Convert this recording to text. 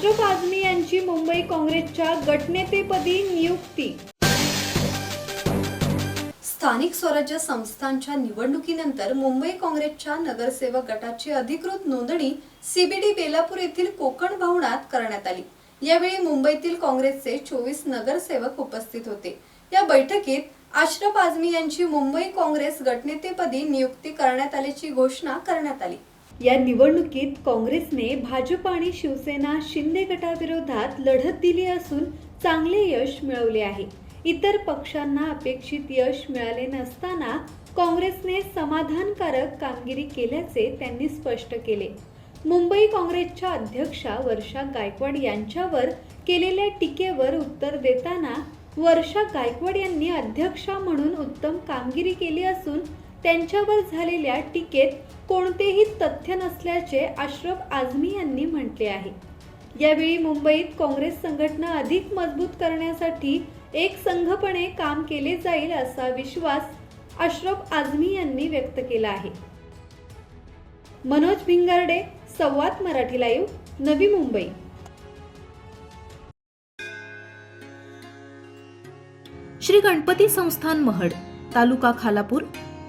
अशरफ आझमी यांची मुंबई काँग्रेसच्या गटनेतेपदी नियुक्ती. स्थानिक स्वराज्य संस्थांच्या निवडणुकीनंतर मुंबई काँग्रेसच्या नगरसेवक गटाची अधिकृत नोंदणी सीबीडी बेलापूर येथील कोकण भवनात करण्यात आली. यावेळी मुंबईतील काँग्रेसचे चोवीस नगरसेवक उपस्थित होते. या बैठकीत अशरफ आझमी यांची मुंबई काँग्रेस गटनेतेपदी नियुक्ती करण्यात आल्याची घोषणा करण्यात आली. या निवडणुकीत काँग्रेसने भाजप आणि शिवसेना शिंदे गटाविरोधात लढत दिली असून चांगले यश मिळवले आहे. इतर पक्षांना अपेक्षित यश मिळाले नसताना काँग्रेसने समाधानकारक कामगिरी केल्याचे त्यांनी स्पष्ट केले. मुंबई काँग्रेसच्या अध्यक्षा वर्षा गायकवाड यांच्यावर केलेल्या टीकेवर उत्तर देताना वर्षा गायकवाड यांनी अध्यक्षा म्हणून उत्तम कामगिरी केली असून त्यांच्यावर झालेल्या टीकेत कोणतेही तथ्य नसल्याचे अशरफ आझमी यांनी म्हटले आहे. यावेळी मुंबईत काँग्रेस संघटना अधिक मजबूत करण्यासाठी एक संघपणे काम केले जाईल असा विश्वास अशरफ आझमी यांनी व्यक्त केला आहे. मनोज भिंगारडे संवाद मराठी लाईव्ह नवी मुंबई. श्री गणपती संस्थान महड तालुका खालापूर